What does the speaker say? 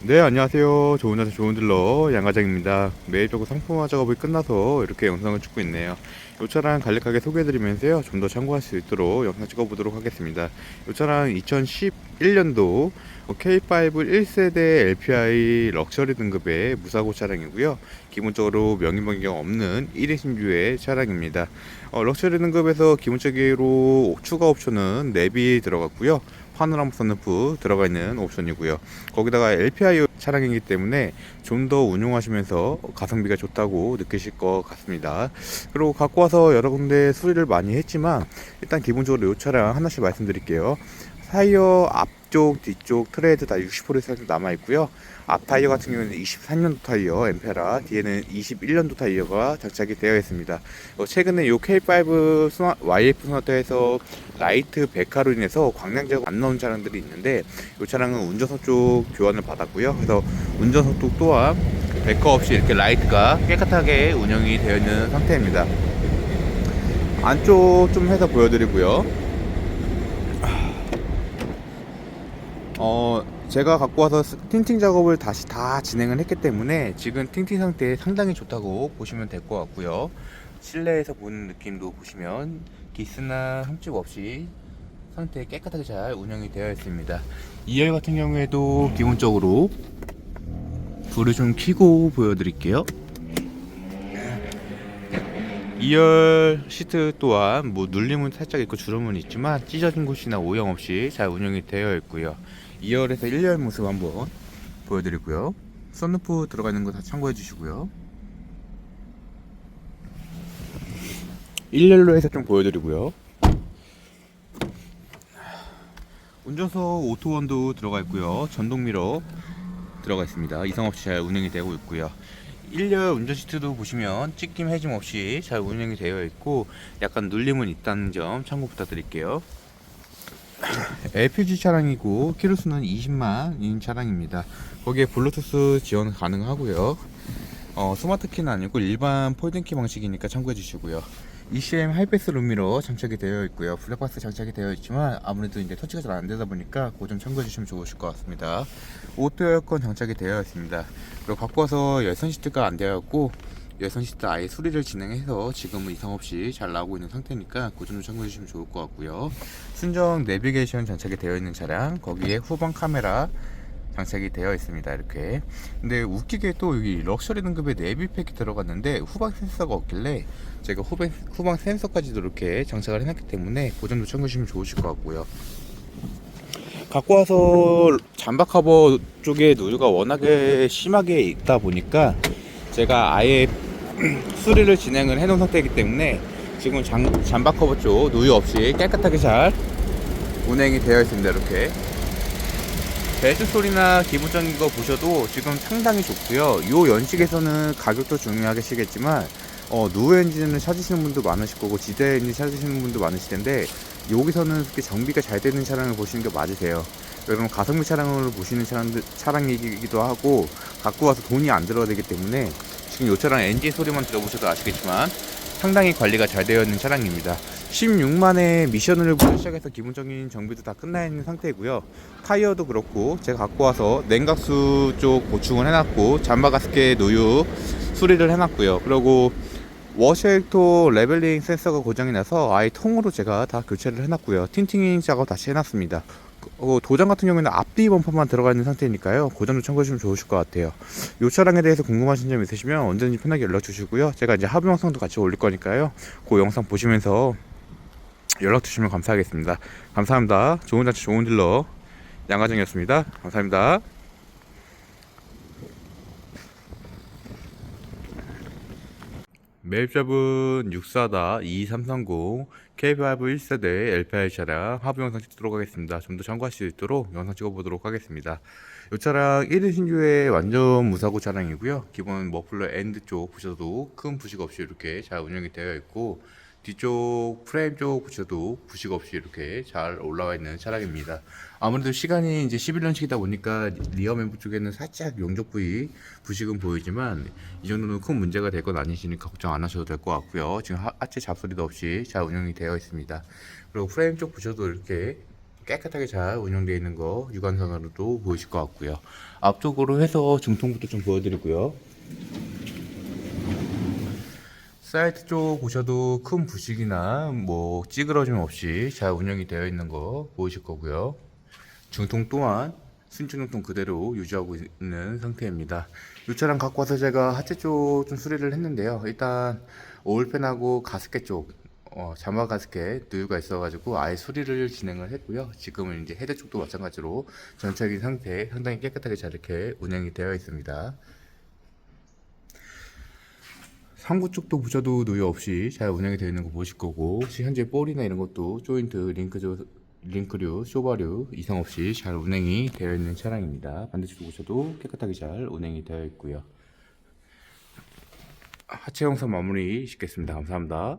네 안녕하세요. 좋은 자세 좋은 딜러 양과장입니다. 매일적으로 상품화 작업이 끝나서 이렇게 영상을 찍고 있네요. 이 차량 간략하게 소개해드리면서요. 좀 더 참고할 수 있도록 영상 찍어보도록 하겠습니다. 이 차량 2011년도 K5 1세대 LPI 럭셔리 등급의 무사고 차량이고요. 기본적으로 명인 변경 없는 1인 신규의 차량입니다. 어, 럭셔리 등급에서 기본적으로 추가 옵션은 내비 들어갔고요 파노라마 선루프 들어가 있는 옵션이고요. 거기다가 LPI 차량이기 때문에 좀 더 운용하시면서 가성비가 좋다고 느끼실 것 같습니다. 그리고 갖고 와서 여러 군데 수리를 많이 했지만 일단 기본적으로 이 차량 하나씩 말씀드릴게요. 타이어 앞쪽, 뒤쪽 트레드 다 60% 이상 남아 있고요. 앞 타이어 같은 경우는 23년도 타이어 엠페라, 뒤에는 21년도 타이어가 장착이 되어 있습니다. 어, 최근에 이 K5 스마, YF 스마트에서 라이트 백화로 인해서 광량제가 안 나온 차량들이 있는데 이 차량은 운전석 쪽 교환을 받았고요. 그래서 운전석 쪽 또한 백화 없이 이렇게 라이트가 깨끗하게 운영이 되어 있는 상태입니다. 안쪽 좀 해서 보여드리고요. 어, 제가 갖고 와서 스- 틴팅 작업을 다시 다 진행을 했기 때문에 지금 틴팅 상태 상당히 좋다고 보시면 될 것 같고요. 실내에서 보는 느낌도 보시면 기스나 흠집 없이 상태 깨끗하게 잘 운영이 되어 있습니다. 2열 같은 경우에도 기본적으로 불을 좀 켜고 보여드릴게요. 2열 시트 또한 뭐 눌림은 살짝 있고 주름은 있지만 찢어진 곳이나 오염 없이 잘 운영이 되어 있고요. 2열에서 1열 모습 한번 보여드리고요. 썬루프 들어가 있는 거 다 참고해 주시고요. 1열로 해서 좀 보여드리고요. 운전석 오토원도 들어가 있고요. 전동 미러 들어가 있습니다. 이상 없이 잘 운영이 되고 있고요. 1열 운전 시트도 보시면 찢김 해짐 없이 잘 운영이 되어 있고 약간 눌림은 있다는 점 참고 부탁드릴게요. LPG 차량이고 키로수는 20만인 차량입니다. 거기에 블루투스 지원 가능하고요. 어, 스마트 키는 아니고 일반 폴딩 키 방식이니까 참고해 주시고요. ECM 하이패스 룸미러 장착이 되어 있고요. 블랙박스 장착이 되어 있지만 아무래도 이제 터치가 잘 안 되다 보니까 그거 좀 참고해 주시면 좋으실 것 같습니다. 오토 에어컨 장착이 되어 있습니다. 그리고 와서 열선 시트가 안 되어 있고 시트 아예 수리를 진행해서 지금은 이상 없이 잘 나오고 있는 상태니까 그 점도 참고해 주시면 좋을 것 같고요. 순정 내비게이션 장착이 되어 있는 차량 거기에 후방 카메라 장착이 되어 있습니다. 이렇게. 근데 웃기게 또 여기 럭셔리 등급의 내비팩이 들어갔는데 후방 센서가 없길래 제가 후방, 후방 센서까지도 이렇게 장착을 해놨기 때문에 그 점도 참고하시면 좋으실 것 같고요. 갖고 와서 잠바 커버 쪽에 누유가 워낙에 심하게 있다 보니까 제가 아예 수리를 진행을 해놓은 상태이기 때문에 지금 잠, 잠바 커버 쪽 누유 없이 깨끗하게 잘 운행이 되어 있습니다. 이렇게. 벨트 소리나 기본적인 거 보셔도 지금 상당히 좋고요. 요 연식에서는 가격도 중요하시겠지만 어, 누우 엔진을 찾으시는 분도 많으실 거고 지대 엔진 찾으시는 분도 많으실 텐데 여기서는 이렇게 정비가 잘 되는 차량을 보시는 게 맞으세요. 여러분 가성비 차량을 보시는 차량들, 차량이기도 하고 갖고 와서 돈이 안 들어야 되기 때문에 지금 이 차량 엔진 소리만 들어보셔도 아시겠지만 상당히 관리가 잘 되어 있는 차량입니다. 16만의 미션을부터 시작해서 기본적인 정비도 다 끝나 있는 상태이고요. 타이어도 그렇고 제가 갖고 와서 냉각수 쪽 보충을 해놨고 잠바 가스켓 노유 수리를 해놨고요. 그리고 워셔액토 레벨링 센서가 고장이 나서 아예 통으로 제가 다 교체를 해놨고요. 틴팅잉 작업 다시 해놨습니다. 어, 도장 같은 경우에는 앞뒤 범퍼만 들어가 있는 상태니까요. 그 점도 참고해 주시면 좋으실 것 같아요. 이 차량에 대해서 궁금하신 점 있으시면 언제든지 편하게 연락 주시고요. 제가 이제 하부 영상도 같이 올릴 거니까요. 그 영상 보시면서 연락 주시면 감사하겠습니다. 감사합니다. 좋은 자치 좋은 딜러 양가정이었습니다. 감사합니다. 매입자분 64다 2330 K5 1세대 LPI 차량 하부 영상 찍도록 하겠습니다. 좀 더 참고할 수 있도록 영상 찍어보도록 하겠습니다. 이 차량 1인 신규의 완전 무사고 차량이고요. 기본 머플러 엔드 쪽 부셔도 큰 부식 없이 이렇게 잘 운영이 되어 있고 뒤쪽 프레임 쪽 부셔도 부식 없이 이렇게 잘 올라와 있는 차량입니다. 아무래도 시간이 이제 11년씩이다 보니까 리어 멤버 쪽에는 살짝 용접 부위 부식은 보이지만 이 정도는 큰 문제가 될 건 아니시니까 걱정 안 하셔도 될 것 같고요. 지금 하- 하체 잡소리도 없이 잘 운영이 되어 있습니다. 그리고 프레임 쪽 부셔도 이렇게 깨끗하게 잘 운영되어 있는 거 육안선으로도 보이실 것 같고요. 앞쪽으로 해서 중통부터 좀 보여드리고요. 사이트 쪽 보셔도 큰 부식이나 뭐 찌그러짐 없이 잘 운영이 되어 있는 거 보이실 거고요. 중통 또한 순중통 그대로 유지하고 있는 상태입니다. 이 차량 갖고 와서 제가 하체 쪽 좀 수리를 했는데요. 일단 오일팬하고 가스켓 쪽 어, 자마 가스켓 누유가 있어가지고 아예 수리를 진행을 했고요. 지금은 이제 헤드 쪽도 마찬가지로 전체적인 상태 상당히 깨끗하게 잘 이렇게 운영이 되어 있습니다. 상부 쪽도 보셔도 노유 없이 잘 운영이 되어 있는 거 보실 거고 혹시 현재 볼이나 이런 것도 조인트 링크조 링크류 쇼바류 이상 없이 잘 운행이 되어 있는 차량입니다. 반대쪽도 보셔도 깨끗하게 잘 운행이 되어 있고요. 하체 영상 마무리 짓겠습니다. 감사합니다